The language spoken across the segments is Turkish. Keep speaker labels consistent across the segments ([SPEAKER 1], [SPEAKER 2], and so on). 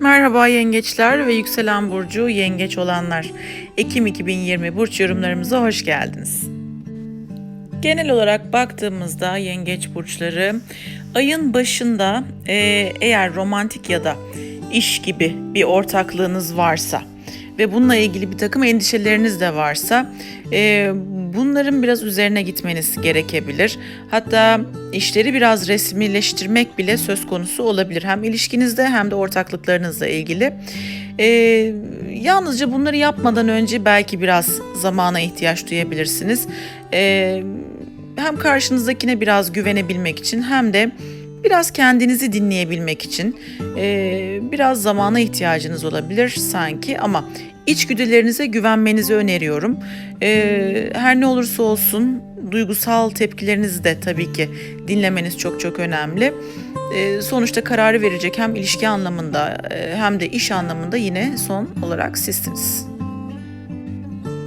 [SPEAKER 1] Merhaba yengeçler ve yükselen burcu yengeç olanlar. Ekim 2020 burç yorumlarımıza hoş geldiniz. Genel olarak baktığımızda yengeç burçları ayın başında e, eğer romantik ya da iş gibi bir ortaklığınız varsa ve bununla ilgili bir takım endişeleriniz de varsa e, bunların biraz üzerine gitmeniz gerekebilir. Hatta işleri biraz resmileştirmek bile söz konusu olabilir. Hem ilişkinizde hem de ortaklıklarınızla ilgili. E, yalnızca bunları yapmadan önce belki biraz zamana ihtiyaç duyabilirsiniz. E, hem karşınızdakine biraz güvenebilmek için hem de biraz kendinizi dinleyebilmek için e, biraz zamana ihtiyacınız olabilir sanki ama içgüdülerinize güvenmenizi öneriyorum. E, her ne olursa olsun duygusal tepkilerinizi de tabii ki dinlemeniz çok çok önemli. E, sonuçta kararı verecek hem ilişki anlamında e, hem de iş anlamında yine son olarak sizsiniz.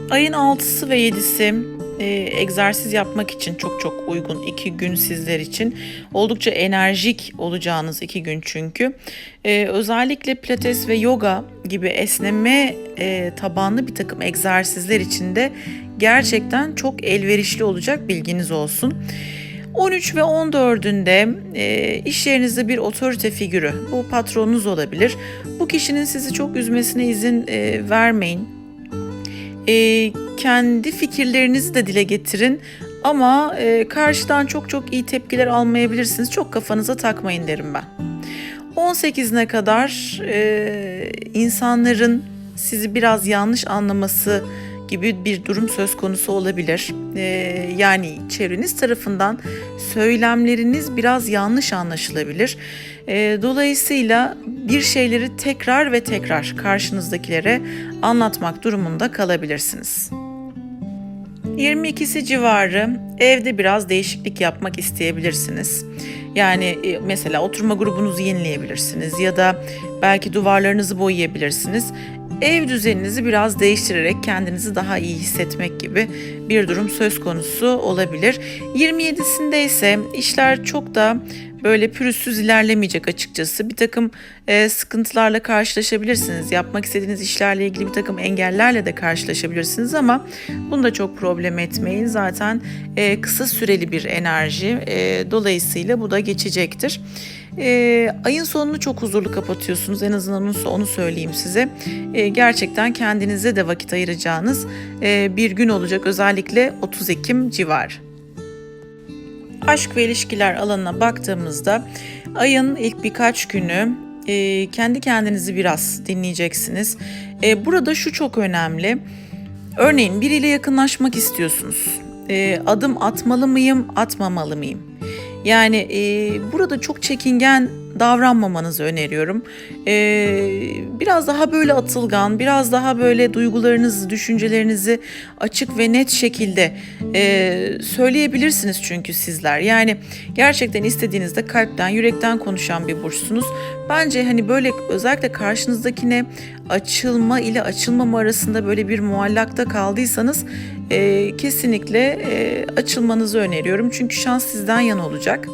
[SPEAKER 1] Ayın 6'sı ve 7'si e, egzersiz yapmak için çok çok uygun iki gün sizler için. Oldukça enerjik olacağınız iki gün çünkü. E, özellikle pilates ve yoga gibi esneme e, tabanlı bir takım egzersizler için de gerçekten çok elverişli olacak bilginiz olsun. 13 ve 14'ünde e, iş yerinizde bir otorite figürü, bu patronunuz olabilir. Bu kişinin sizi çok üzmesine izin e, vermeyin. E, kendi fikirlerinizi de dile getirin ama e, karşıdan çok çok iyi tepkiler almayabilirsiniz. Çok kafanıza takmayın derim ben. 18'ine kadar e, insanların sizi biraz yanlış anlaması gibi bir durum söz konusu olabilir. E, yani çevreniz tarafından söylemleriniz biraz yanlış anlaşılabilir. E, dolayısıyla bir şeyleri tekrar ve tekrar karşınızdakilere anlatmak durumunda kalabilirsiniz. 22'si civarı evde biraz değişiklik yapmak isteyebilirsiniz. Yani e, mesela oturma grubunuzu yenileyebilirsiniz ya da belki duvarlarınızı boyayabilirsiniz. Ev düzeninizi biraz değiştirerek kendinizi daha iyi hissetmek gibi bir durum söz konusu olabilir. 27'sinde ise işler çok da böyle pürüzsüz ilerlemeyecek açıkçası. Bir takım e, sıkıntılarla karşılaşabilirsiniz. Yapmak istediğiniz işlerle ilgili bir takım engellerle de karşılaşabilirsiniz ama bunu da çok problem etmeyin. Zaten e, kısa süreli bir enerji. E, dolayısıyla bu da geçecektir. E, ayın sonunu çok huzurlu kapatıyorsunuz. En azından onu, söyleyeyim size. E, gerçekten kendinize de vakit ayıracağınız e, bir gün olacak. Özellikle 30 Ekim civarı aşk ve ilişkiler alanına baktığımızda ayın ilk birkaç günü e, kendi kendinizi biraz dinleyeceksiniz. E, burada şu çok önemli. Örneğin biriyle yakınlaşmak istiyorsunuz. E, adım atmalı mıyım, atmamalı mıyım? Yani e, burada çok çekingen davranmamanızı öneriyorum. Ee, biraz daha böyle atılgan, biraz daha böyle duygularınızı, düşüncelerinizi açık ve net şekilde e, söyleyebilirsiniz çünkü sizler. Yani gerçekten istediğinizde kalpten, yürekten konuşan bir burçsunuz. Bence hani böyle özellikle karşınızdakine açılma ile açılmama arasında böyle bir muallakta kaldıysanız e, kesinlikle e, açılmanızı öneriyorum. Çünkü şans sizden yana olacak.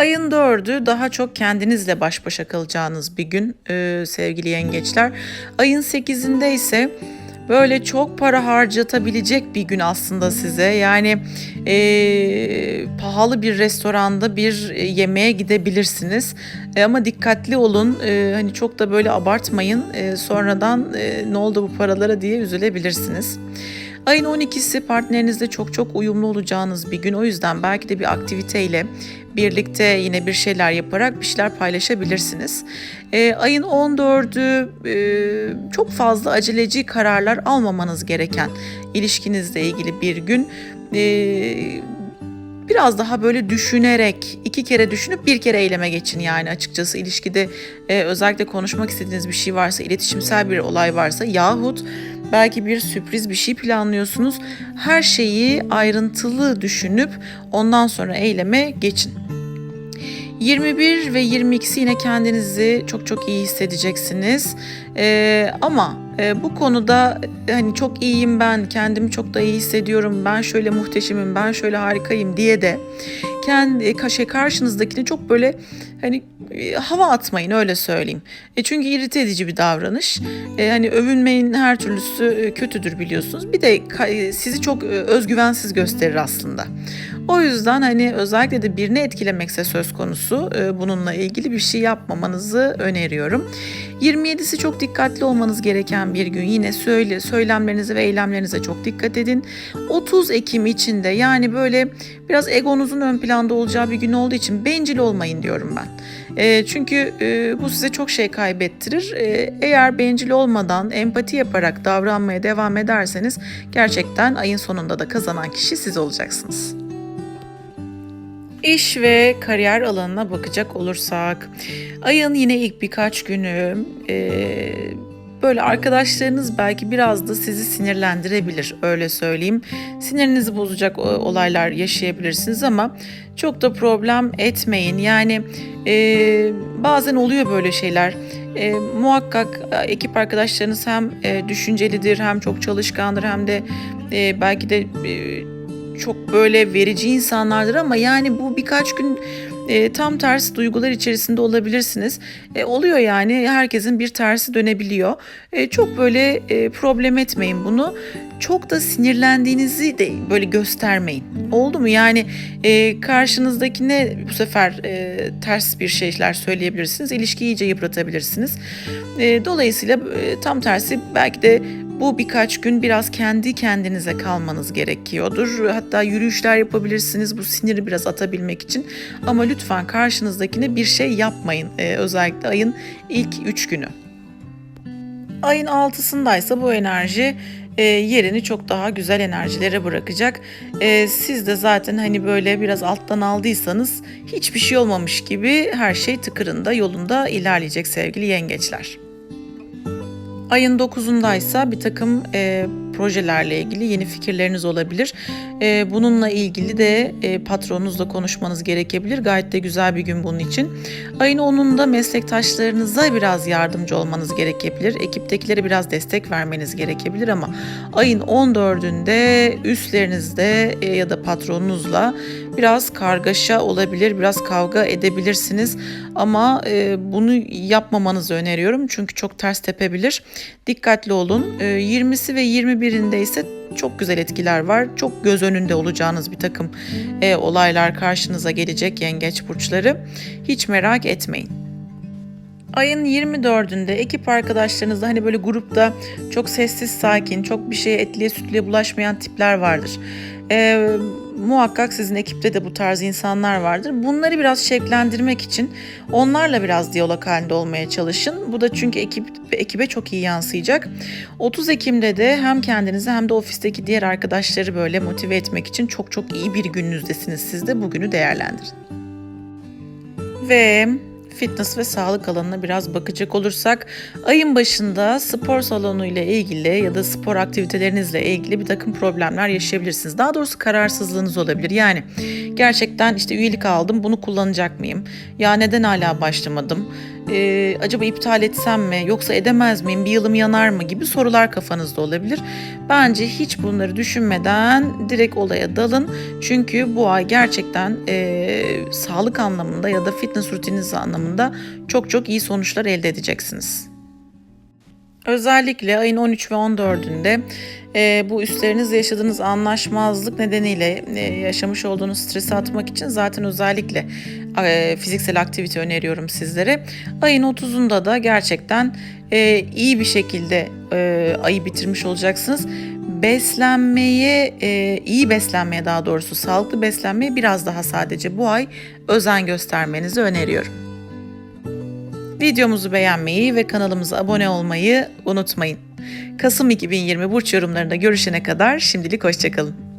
[SPEAKER 1] Ayın dördü daha çok kendinizle baş başa kalacağınız bir gün e, sevgili yengeçler. Ayın sekizinde ise böyle çok para harcatabilecek bir gün aslında size. Yani e, pahalı bir restoranda bir yemeğe gidebilirsiniz. E, ama dikkatli olun. E, hani çok da böyle abartmayın. E, sonradan e, ne oldu bu paralara diye üzülebilirsiniz. Ayın 12'si partnerinizle çok çok uyumlu olacağınız bir gün. O yüzden belki de bir aktiviteyle birlikte yine bir şeyler yaparak bir şeyler paylaşabilirsiniz. E, ayın 14'ü e, çok fazla aceleci kararlar almamanız gereken ilişkinizle ilgili bir gün. E, biraz daha böyle düşünerek iki kere düşünüp bir kere eyleme geçin yani açıkçası ilişkide e, özellikle konuşmak istediğiniz bir şey varsa iletişimsel bir olay varsa yahut belki bir sürpriz bir şey planlıyorsunuz her şeyi ayrıntılı düşünüp ondan sonra eyleme geçin. 21 ve 22'si yine kendinizi çok çok iyi hissedeceksiniz. Ee, ama e, bu konuda hani çok iyiyim ben, kendimi çok da iyi hissediyorum, ben şöyle muhteşemim, ben şöyle harikayım diye de kendi kaşe karşınızdakini çok böyle hani e, hava atmayın öyle söyleyeyim. E, çünkü irite edici bir davranış. E, hani övünmeyin her türlüsü e, kötüdür biliyorsunuz. Bir de e, sizi çok e, özgüvensiz gösterir aslında. O yüzden hani özellikle de birini etkilemekse söz konusu e, bununla ilgili bir şey yapmamanızı öneriyorum. 27'si çok dikkatli olmanız gereken bir gün. Yine söyle söylemlerinize ve eylemlerinize çok dikkat edin. 30 Ekim içinde yani böyle biraz egonuzun ön planda olacağı bir gün olduğu için bencil olmayın diyorum ben. E, çünkü e, bu size çok şey kaybettirir. E, eğer bencil olmadan empati yaparak davranmaya devam ederseniz gerçekten ayın sonunda da kazanan kişi siz olacaksınız. İş ve kariyer alanına bakacak olursak, ayın yine ilk birkaç günü e, böyle arkadaşlarınız belki biraz da sizi sinirlendirebilir, öyle söyleyeyim. Sinirinizi bozacak o- olaylar yaşayabilirsiniz ama çok da problem etmeyin. Yani e, bazen oluyor böyle şeyler. E, muhakkak e, ekip arkadaşlarınız hem e, düşüncelidir, hem çok çalışkandır, hem de e, belki de e, çok böyle verici insanlardır ama yani bu birkaç gün e, tam tersi duygular içerisinde olabilirsiniz. E, oluyor yani herkesin bir tersi dönebiliyor. E, çok böyle e, problem etmeyin bunu. Çok da sinirlendiğinizi de böyle göstermeyin. Oldu mu? Yani e, karşınızdakine bu sefer e, ters bir şeyler söyleyebilirsiniz. İlişkiyi iyice yıpratabilirsiniz. E, dolayısıyla e, tam tersi belki de bu birkaç gün biraz kendi kendinize kalmanız gerekiyordur. Hatta yürüyüşler yapabilirsiniz bu siniri biraz atabilmek için. Ama lütfen karşınızdakine bir şey yapmayın. Ee, özellikle ayın ilk 3 günü. Ayın 6'sındaysa bu enerji e, yerini çok daha güzel enerjilere bırakacak. E, siz de zaten hani böyle biraz alttan aldıysanız hiçbir şey olmamış gibi her şey tıkırında yolunda ilerleyecek sevgili yengeçler. Ayın 9'undaysa bir takım e, projelerle ilgili yeni fikirleriniz olabilir. E, bununla ilgili de e, patronunuzla konuşmanız gerekebilir. Gayet de güzel bir gün bunun için. Ayın 10'unda meslektaşlarınıza biraz yardımcı olmanız gerekebilir. Ekiptekilere biraz destek vermeniz gerekebilir ama ayın 14'ünde üstlerinizde e, ya da patronunuzla biraz kargaşa olabilir, biraz kavga edebilirsiniz. Ama e, bunu yapmamanızı öneriyorum çünkü çok ters tepebilir. Dikkatli olun. E, 20'si ve 21'inde ise çok güzel etkiler var. Çok göz önünde olacağınız bir takım e, olaylar karşınıza gelecek yengeç burçları. Hiç merak etmeyin. Ayın 24'ünde ekip arkadaşlarınızla hani böyle grupta çok sessiz sakin, çok bir şeye etliye sütlüye bulaşmayan tipler vardır. Ee, muhakkak sizin ekipte de bu tarz insanlar vardır. Bunları biraz şevklendirmek için onlarla biraz diyalog halinde olmaya çalışın. Bu da çünkü ekip, ekibe çok iyi yansıyacak. 30 Ekim'de de hem kendinizi hem de ofisteki diğer arkadaşları böyle motive etmek için çok çok iyi bir gününüzdesiniz. Siz de bugünü değerlendirin. Ve fitness ve sağlık alanına biraz bakacak olursak ayın başında spor salonu ile ilgili ya da spor aktivitelerinizle ilgili bir takım problemler yaşayabilirsiniz. Daha doğrusu kararsızlığınız olabilir. Yani gerçekten işte üyelik aldım bunu kullanacak mıyım? Ya neden hala başlamadım? Ee, acaba iptal etsem mi yoksa edemez miyim? Bir yılım yanar mı gibi sorular kafanızda olabilir. Bence hiç bunları düşünmeden direkt olaya dalın. Çünkü bu ay gerçekten e, sağlık anlamında ya da fitness rutininiz anlamında çok çok iyi sonuçlar elde edeceksiniz. Özellikle ayın 13 ve 14'ünde e, bu üstlerinizle yaşadığınız anlaşmazlık nedeniyle e, yaşamış olduğunuz stresi atmak için zaten özellikle e, fiziksel aktivite öneriyorum sizlere. Ayın 30'unda da gerçekten e, iyi bir şekilde e, ayı bitirmiş olacaksınız. Beslenmeye, e, iyi beslenmeye daha doğrusu sağlıklı beslenmeye biraz daha sadece bu ay özen göstermenizi öneriyorum. Videomuzu beğenmeyi ve kanalımıza abone olmayı unutmayın. Kasım 2020 burç yorumlarında görüşene kadar şimdilik hoşçakalın.